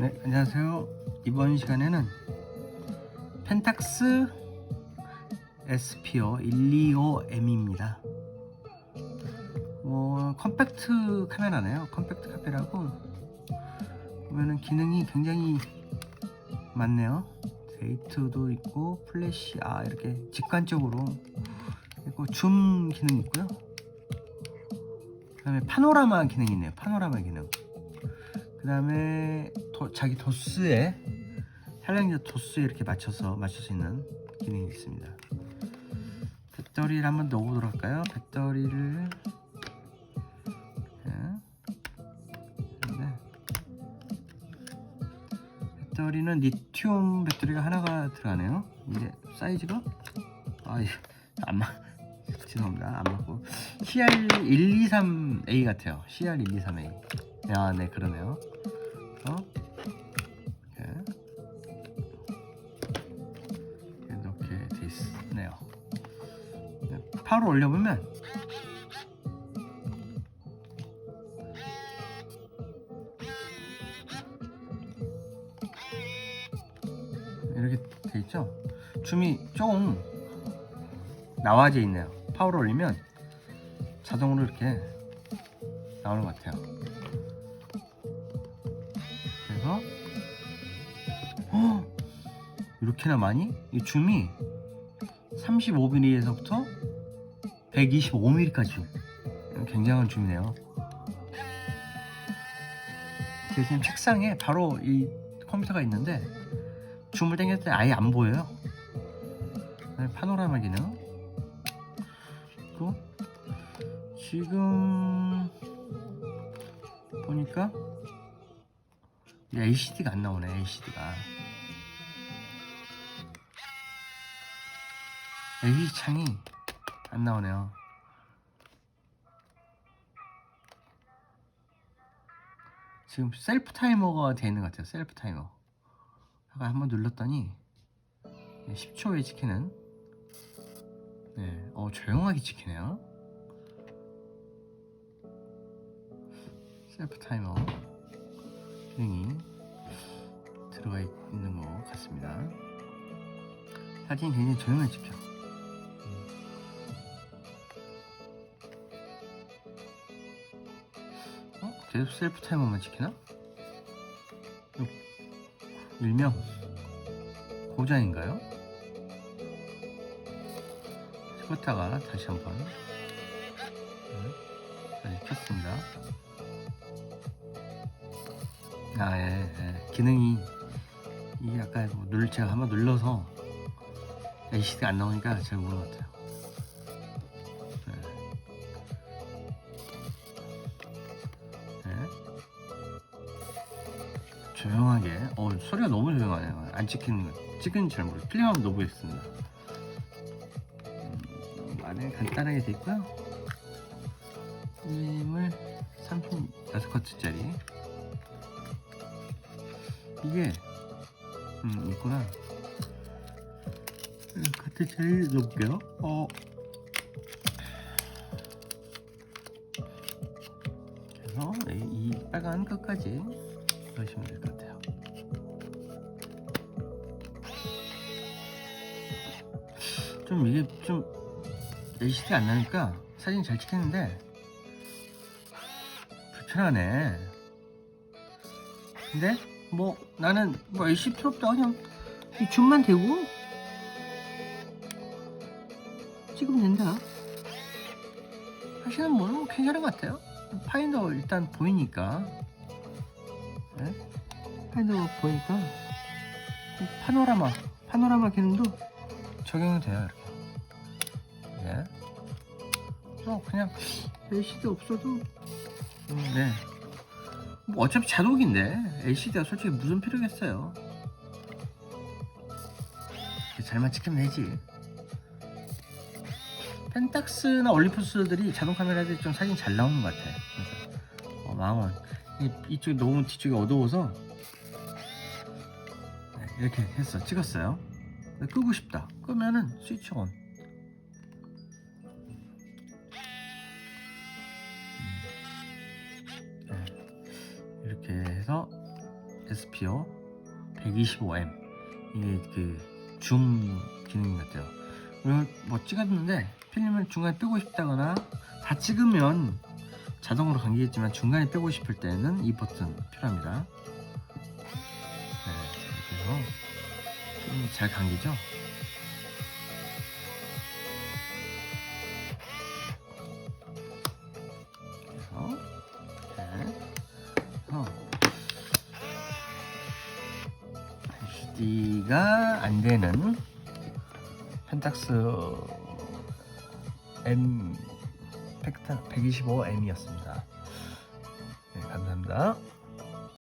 네, 안녕하세요. 이번 시간에는 펜탁스 에스피어 125M입니다. 뭐 컴팩트 카메라네요. 컴팩트 카메라고 보면은 기능이 굉장히 많네요. 데이트도 있고 플래시 아 이렇게 직관적으로 있고 줌 기능 있고요. 그다음에 파노라마 기능이 있네요. 파노라마 기능. 그 다음에 자기 도스에 촬영자 도스에 이렇게 맞춰서 맞출 수 있는 기능이 있습니다. 배터리를 한번 넣어보도록 할까요? 배터리를 네. 네. 배터리는 리튬 배터리가 하나가 들어가네요. 이게 사이즈가 아안 맞. 죄송합니다. 안 맞고 CR123A 같아요. CR123A. 아, 네, 그러네요. 어? 바로 올려보면 이렇게 돼 있죠? 줌이 조금 나와져 있네요. 파워를 올리면 자동으로 이렇게 나오는 것 같아요. 그래서 어, 이렇게나 많이? 이 줌이 35mm에서부터 125mm까지 굉장한 줌이네요. 제 지금 책상에 바로 이 컴퓨터가 있는데 줌을 당겼을 때 아예 안 보여요. 그다음에 파노라마 기능. 그리고 지금 보니까 LCD가 안 나오네 LCD가 LED 창이 안 나오네요. 지금 셀프 타이머가 되어 있는 것 같아요 셀프 타이머. 아까 한번 눌렀더니 10초에 지키는. 네, 어 조용하게 지키네요. 셀프 타이머. 기능이 들어가 있는 것 같습니다. 사진이 굉장히 찍혀. 계속 셀프 타이머만? 음, 일명 고장인가요? 찍었다가 다시 한번 네, 다시 켰습니다. 아, 예, 예. 기능이 이게 아까 뭐 눌, 제가 한번 눌러서 LCD가 안 나오니까 잘 모르는 것 같아요. 조용하게, 어, 소리가 너무 조용하네요. 안 찍히는 거, 찍은지 잘 모르겠어요. 필름하면 넣어보겠습니다. 음, 안에 간단하게 돼 있고요. 필름을 36커트짜리. 이게 음 있구나 그때 제일 높게요 어 그래서 이 빨간 끝까지 넣으시면 될 것 같아요. 좀 이게 좀 LCD 안 나니까 사진 잘 찍히는데 불편하네. 근데 뭐 나는 뭐 LC 필요 없다. 그냥 이 줌만 대고 찍으면 된다. 분은 뭐 괜찮은 것 같아요. 파인더 일단 보이니까. 네? 파인더 보이니까 파노라마 파노라마 기능도 적용이 돼요 이렇게. 네. 어, 그냥 LCD 없어도 음, 네. 뭐 어차피 자동인데 LCD가 솔직히 무슨 필요겠어요? 잘만 찍히면 되지. 펜탁스나 올리포스들이 자동 카메라들이 좀 사진 잘 나오는 것 같아. 그래서 어, 이, 이쪽이 너무 뒤쪽이 어두워서 네, 이렇게 했어 찍었어요. 끄고 싶다. 끄면은 스위치 온. 이렇게 해서 SPO 125M 이게 그 줌 기능 같아요. 그리고 뭐 찍었는데 필름을 중간에 빼고 싶다거나 다 찍으면 자동으로 감기겠지만 중간에 빼고 싶을 때는 이 버튼 필요합니다. 네, 이렇게 해서 필름이 잘 감기죠? 그래서 네. 어. HD가 안 되는 펜탁스 M 펜탁 125M이었습니다. 네, 감사합니다.